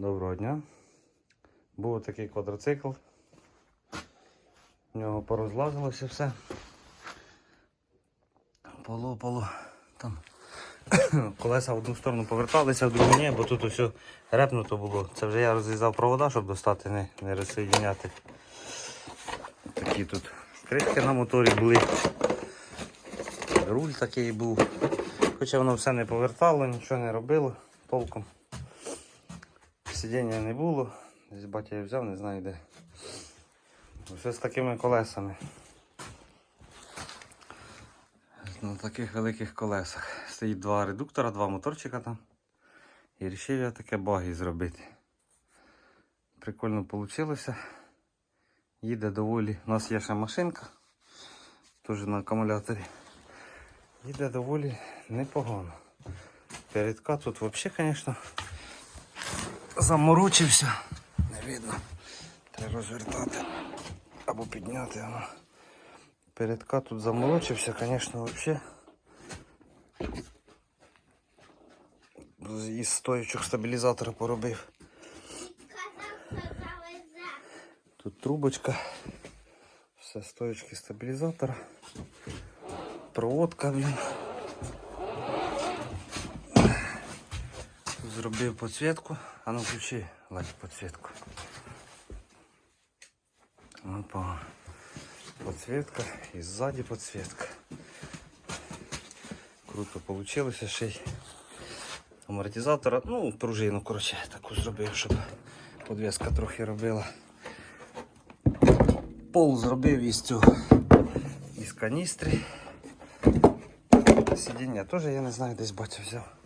Доброго дня. Був такий квадроцикл. У нього порозлазилося все. Полопало. Там колеса в одну сторону поверталися, в другу ні, бо тут усе репнуто було. Це вже я розв'язав провода, щоб достати, не, не розсоєдняти. Такі тут кришки на моторі були. Руль такий був. Хоча воно все не повертало, нічого не робило толком. Сидіння не було. Десь батя я взяв, не знаю де. Все з такими колесами. На таких великих колесах. Стоїть два редуктора, два моторчика там. І вирішив я таке багі зробити. Прикольно вийшло. Їде доволі. У нас є ще машинка. Теж на акумуляторі. Їде доволі непогано. Передка тут взагалі, звісно, заморочився. Не видно. Треба розвертати або підняти. Воно. Передка тут заморочився, звісно, взагалі. Із стоячок стабілізатора поробив. Тут трубочка. Все стоечки стабілізатора. Проводка, блін. Зробив підсвітку. А ну включи лайк підсвітку. Опа. Підсвітка і ззаді підсвітка. Круто вийшло ще й амортизатора, ну, пружину, коротше, таку зробив, щоб подвіска трохи робила. Пол зробив із цього із каністри. Сидіння теж я не знаю, десь батя взяв.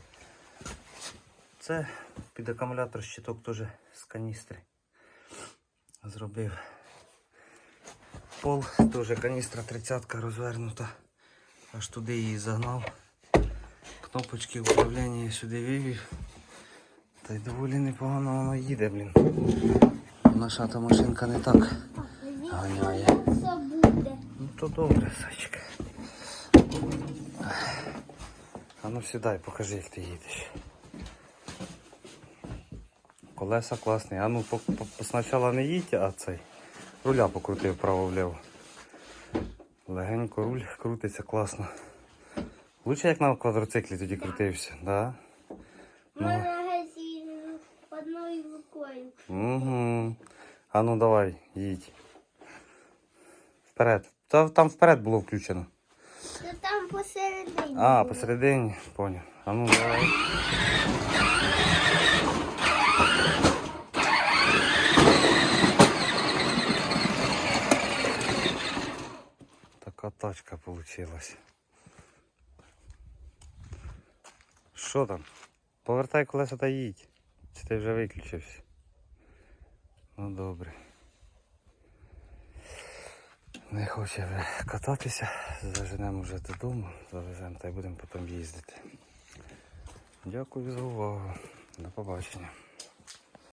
Це під акумулятор щиток теж з каністри. Зробив. Пол, теж каністра 30 розвернута. Аж туди її загнав. Кнопочки управління я сюди вивів. Та й доволі непогано воно їде, блін. Наша та машинка не так ганяє. Ну то добре, Сачка. А ну сідай, покажи, як ти їдеш. Колеса класні. А ну по, по, по- спочатку не їдь, а цей. Руля покрутив право-вліво. Легенько руль крутиться класно. Лучше як на квадроциклі тоді крутився, да? Можна одною рукою. Угу. А ну давай, їдь. Вперед. Та, там вперед було включено. Та там посередині. А, посередині, понял. А ну давай. Тачка получилась. Що там? Повертай колеса та їдь. Чи ти вже виключився? Ну добре. Не хоче вже кататися, заженемо вже додому, завеземо та й будемо потім їздити. Дякую за увагу. До побачення.